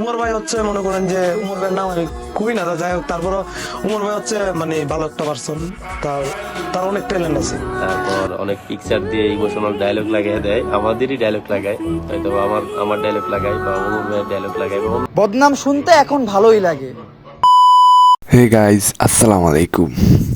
উমর ভাই হচ্ছে মনে করেন যে উমর ভাইয়ের নাম আমি খুবই না যাই হোক তারপর উমর ভাই হচ্ছে মানে ভালো একটা পার্সন তার তার অনেক ট্যালেন্ট আছে। তারপর অনেক পিকচার দিয়ে ইমোশনাল ডায়লগ লাগিয়ে দেয় আমাদেরই ডায়লগ লাগায় হয়তো আমার আমার ডায়লগ লাগাই বা উমর ভাইয়ের ডায়লগ লাগাই বদনাম শুনতে এখন ভালোই লাগে। হে গাইজ আসসালামু আলাইকুম।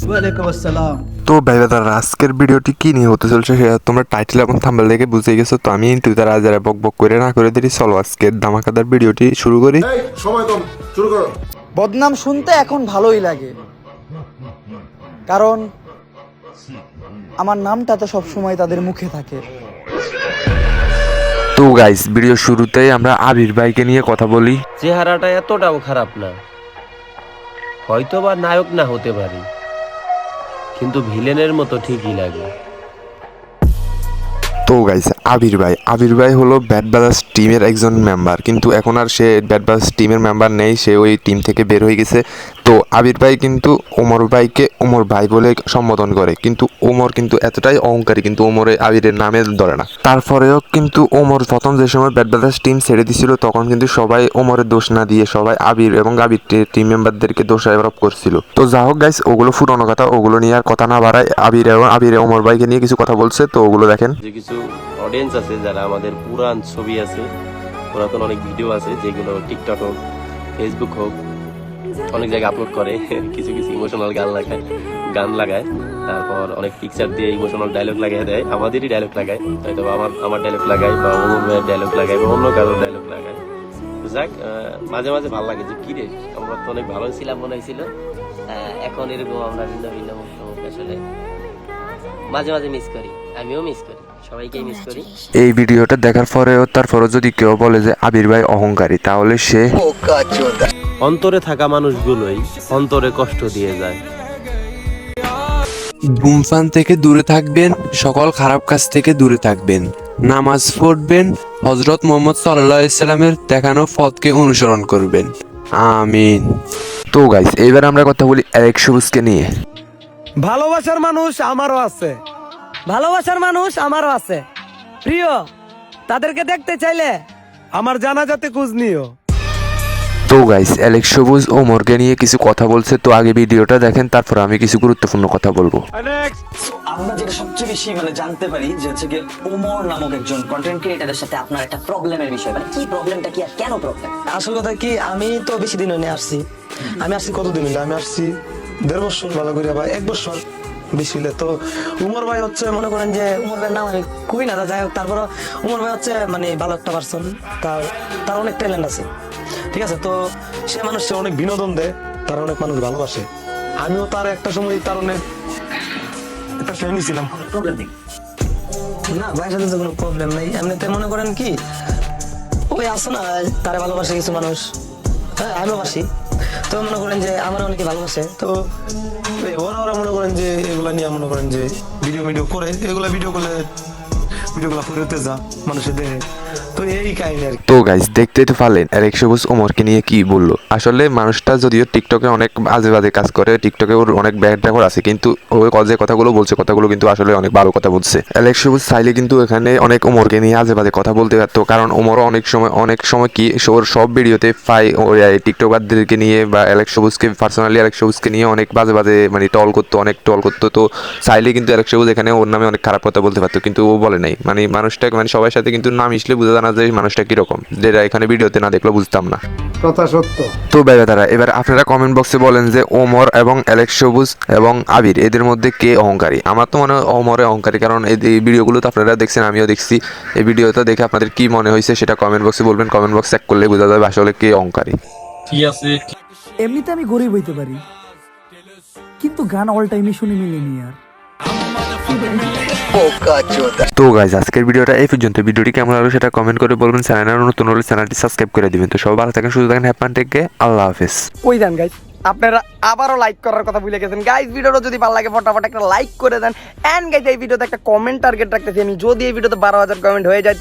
ওয়ালাইকুম আসসালাম। তো ভাই দাদা আজকের ভিডিওটি কি নিয়ে হতে চলছে সেটা তোমরা টাইটেল এবং থাম্বেল দেখে বুঝে গেছো তো আমি টুইটার আজ আর বক বক করে না করে দিই চলো আজকে ধামাকাদার ভিডিওটি শুরু করি। এই সময় কম শুরু করো। বদনাম শুনতে এখন ভালোই লাগে। কারণ আমার নামটা তো সবসময় তাদের মুখে থাকে। তো গাইজ ভিডিও শুরুতেই আমরা আবির ভাইকে নিয়ে কথা বলি। চেহারাটা এতটাও খারাপ না। হয়তো বা নায়ক না হতে পারি, কিন্তু ভিলেনের মতো ঠিকই লাগে। তো গাইস আবির ভাই আবির ভাই হলো ব্যাট ব্রাদার্স টিমের একজন মেম্বার কিন্তু এখন আর সে ব্যাট ব্রাদার্স টিমের মেম্বার নেই, সে ওই টিম থেকে বের হয়ে গেছে। তো আবির ভাই কিন্তু ওমর ভাইকে ওমর ভাই বলে সম্বোধন করে। কিন্তু ওমর কিন্তু এতটাই অহংকারী, কিন্তু ওমরে আবিরের নামে ধরে না। তারপরেও কিন্তু ওমর প্রথম যে সময় ব্যাট ব্রাদার্স টিম ছেড়ে দিছিল, তখন কিন্তু সবাই ওমরের দোষ না দিয়ে সবাই আবির এবং আবির টিম মেম্বারদেরকে দোষ আরোপ করছিল। তো যা হোক গাইস ওগুলো ফুটানো কথা, ওগুলো নিয়ে আর কথা না বাড়ায় আবির এবং আবির ওমর ভাইকে নিয়ে কিছু কথা বলছে, তো ওগুলো দেখেন। যে কিছু অডিয়েন্স আছে, যারা আমাদের পুরান ছবি আছে, পুরাতন অনেক ভিডিও আছে, যেগুলো টিকটক হোক ফেসবুক হোক অনেক জায়গায় আপলোড করে কিছু কিছু ইমোশনাল গান লাগায় গান লাগায় তারপর অনেক পিকচার দিয়ে ইমোশনাল ডায়লগ লাগিয়ে দেয় আমাদেরই ডায়লগ লাগায় হয়তো বা আমার আমার ডায়লগ লাগাই বা অমর ভাইয়ের ডায়লগ লাগাই বা অন্য কারোর ডায়লগ লাগায়। যাক মাঝে মাঝে ভালো লাগে যে কিরে আমরা তো অনেক ভালো ছিলাম মনে হয়েছিল। আহ, এখন এরকম আমরা ভিন্ন ভিন্ন মুখ আসলে মাঝে মাঝে মিস করি আমিও মিস করি সবাইকেই মিস করি। এই ভিডিওটা দেখার পরেও তারপরও যদি কেউ বলে যে আবির ভাই অহংকারী তাহলে সে অন্তরে থাকা মানুষগুলোই অন্তরে কষ্ট দিয়ে যায়। ধূমপান থেকে দূরে থাকবেন সকল খারাপ কাজ থেকে দূরে থাকবেন। নামাজ পড়বেন হজরত মোহাম্মদ সাল্লাহ ইসলামের দেখানো পথকে অনুসরণ করবেন। আমিন। তো গাইস এবার আমরা কথা বলি অ্যালেক্স সবুজকে নিয়ে। ভালোবাসার মানুষ আমারও আছে। ভালোবাসার মানুষ আমারও আছে। প্রিয় তাদেরকে দেখতে চাইলে আমার জানাজাতে কুজ নিও। তো গাইস অ্যালেক্স সবুজ ও ওমরকে নিয়ে কিছু কথা বলছে তো আগে ভিডিওটা দেখেন তারপর আমি কিছু গুরুত্বপূর্ণ কথা বলব। আমরা যেটা সবচেয়ে বেশি মানে জানতে পারি যে হচ্ছে গিয়ে ওমর নামক একজন কন্টেন্ট ক্রিয়েটারের সাথে আপনার একটা প্রবলেমের বিষয়। মানে কি প্রবলেমটা কি আর কেন প্রবলেম আসল কথা কি আমি তো বেশি দিন হয়নি আসছি। আমি আসছি কতদিন হইল? আমি আসছি দেড় বছর ভালো করে বা এক বছর বেশি হইলে। তো উমর ভাই হচ্ছে মনে করেন যে উমর ভাইয়ের নাম আমি খুবই না যাই হোক তারপরও উমর ভাই হচ্ছে মানে ভালো একটা পার্সন তার তার অনেক ট্যালেন্ট আছে। ঠিক আছে? তো সে মানুষকে অনেক বিনোদন দেয় তার অনেক মানুষ ভালোবাসে। আমিও তার একটা সময় তার অনেক একটা ফ্যামিলি ছিলাম। প্রবলেম নেই। না ভাইয়ের সাথে তো কোনো প্রবলেম নেই। এমনিতে মনে করেন কি ওই না তারা ভালোবাসে কিছু মানুষ। হ্যাঁ আমিও বাসি। তো মনে করেন যে আমার অনেকে ভালোবাসে তো ওরা ওরা মনে করেন যে এগুলা নিয়ে মনে করেন যে ভিডিও ভিডিও করে। এগুলা ভিডিও করলে ভিডিওগুলো ফেরতে যা মানুষের দেখে তো কাহিনী আর তো গাইস দেখতেই তো পারলেন অ্যালেক্স সবুজ ওমরকে নিয়ে কি বলল? আসলে মানুষটা যদিও টিকটকে অনেক আজে বাজে কাজ করে টিকটকে ওর অনেক ব্যাড আছে, কিন্তু ওই যে কথাগুলো বলছে, কথাগুলো কিন্তু আসলে অনেক ভালো কথা বলছে। অ্যালেক্স সবুজ চাইলে কিন্তু এখানে অনেক ওমরকে নিয়ে আজে বাজে কথা বলতে পারতো, কারণ ওমরও অনেক সময় অনেক সময় কি ওর সব ভিডিওতে পাই ওই টিকটকারদেরকে নিয়ে বা অ্যালেক্স সবুজকে পার্সোনালি অ্যালেক্স সবুজকে নিয়ে অনেক বাজে বাজে মানে টল করতো, অনেক টল করতো, তো চাইলে কিন্তু অ্যালেক্স সবুজ এখানে ওর নামে অনেক খারাপ কথা বলতে পারতো, কিন্তু ও বলে নাই। মানে মানুষটাকে মানে সবার সাথে কিন্তু না মিশলে বোঝা না যে মানুষটা কীরকম যেটা এখানে ভিডিওতে না দেখলে বুঝতাম না। কথা সত্য। তো ভাইরা তারা এবার আপনারা কমেন্ট বক্সে বলেন যে ওমর এবং অ্যালেক্স সবুজ এবং আবির এদের মধ্যে কে অহংকারী? আমার তো মনে হয় ওমরে অহংকারী কারণ এই ভিডিওগুলো তো আপনারা দেখছেন আমিও দেখছি। এই ভিডিওটা দেখে আপনাদের কি মনে হয়েছে সেটা কমেন্ট বক্সে বলবেন কমেন্ট বক্স চেক করলে বোঝা যাবে আসলে কে অহংকারী। এমনিতে আমি গরিব হইতে পারি কিন্তু গান অল টাইমই শুনি মিলিনি আর তো গাইজ আজকের ভিডিওটা এই পর্যন্ত। ভিডিওটি কেমন লাগল সেটা কমেন্ট করে বলবেন। চ্যানেল নতুন হলে চ্যানেলটি সাবস্ক্রাইব করে দিবেন। তো সবাই ভালো থাকেন সুস্থ থাকেন হ্যাপান টেককে আল্লাহ হাফেজ। ওই দেন গাইজ আপনারা আবারও লাইক করার কথা ভুলে গেছেন। গাইজ ভিডিওটা যদি ভালো লাগে ফটাফট একটা লাইক করে দেন। অ্যান্ড গাইজ এই ভিডিওতে একটা কমেন্ট টার্গেট রাখতেছি। আমি যদি এই ভিডিওতে বারো হাজার কমেন্ট হয়ে যায়